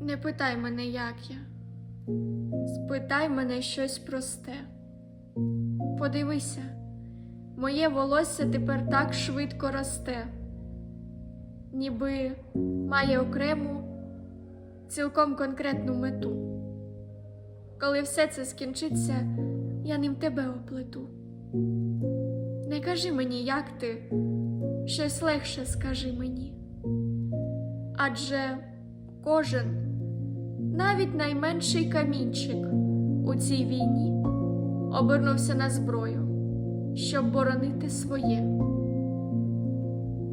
Не питай мене, як я. Спитай мене щось просте. Подивися, моє волосся тепер так швидко росте, ніби має окрему, цілком конкретну мету. Коли все це скінчиться, я ним тебе оплету. Не кажи мені, як ти, щось легше скажи мені. Адже кожен, навіть найменший камінчик у цій війні обернувся на зброю, щоб боронити своє.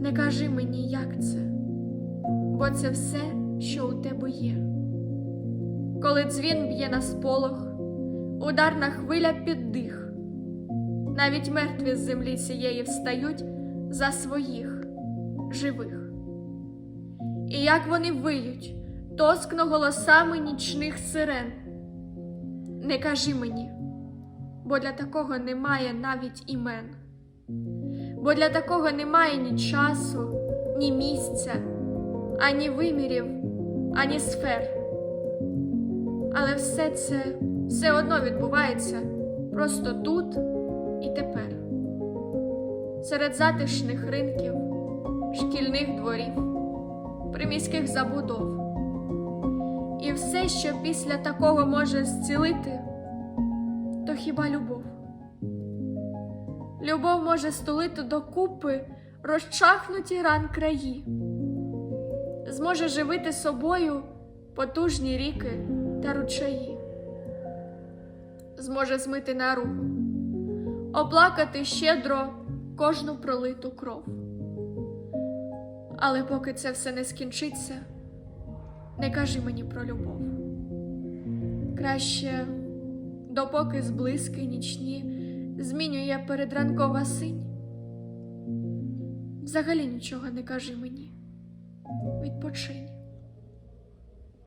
Не кажи мені, як це, бо це все, що у тебе є. Коли дзвін б'є на сполох, ударна хвиля під дих, навіть мертві з землі цієї встають за своїх живих. І як вони виють, тоскно голосами нічних сирен. Не кажи мені, бо для такого немає навіть імен, бо для такого немає ні часу, ні місця, ані вимірів, ані сфер. Але все це все одно відбувається просто тут і тепер, серед затишних ринків, шкільних дворів, приміських забудов. І все, що після такого може зцілити, то хіба любов? Любов може стулити докупи розчахнуті ран краї, зможе живити собою потужні ріки та ручаї, зможе змити наругу, оплакати щедро кожну пролиту кров. Але поки це все не скінчиться, не кажи мені про любов. Краще, допоки зблиски нічні змінює передранкова синь. Взагалі нічого не кажи мені. Відпочинь.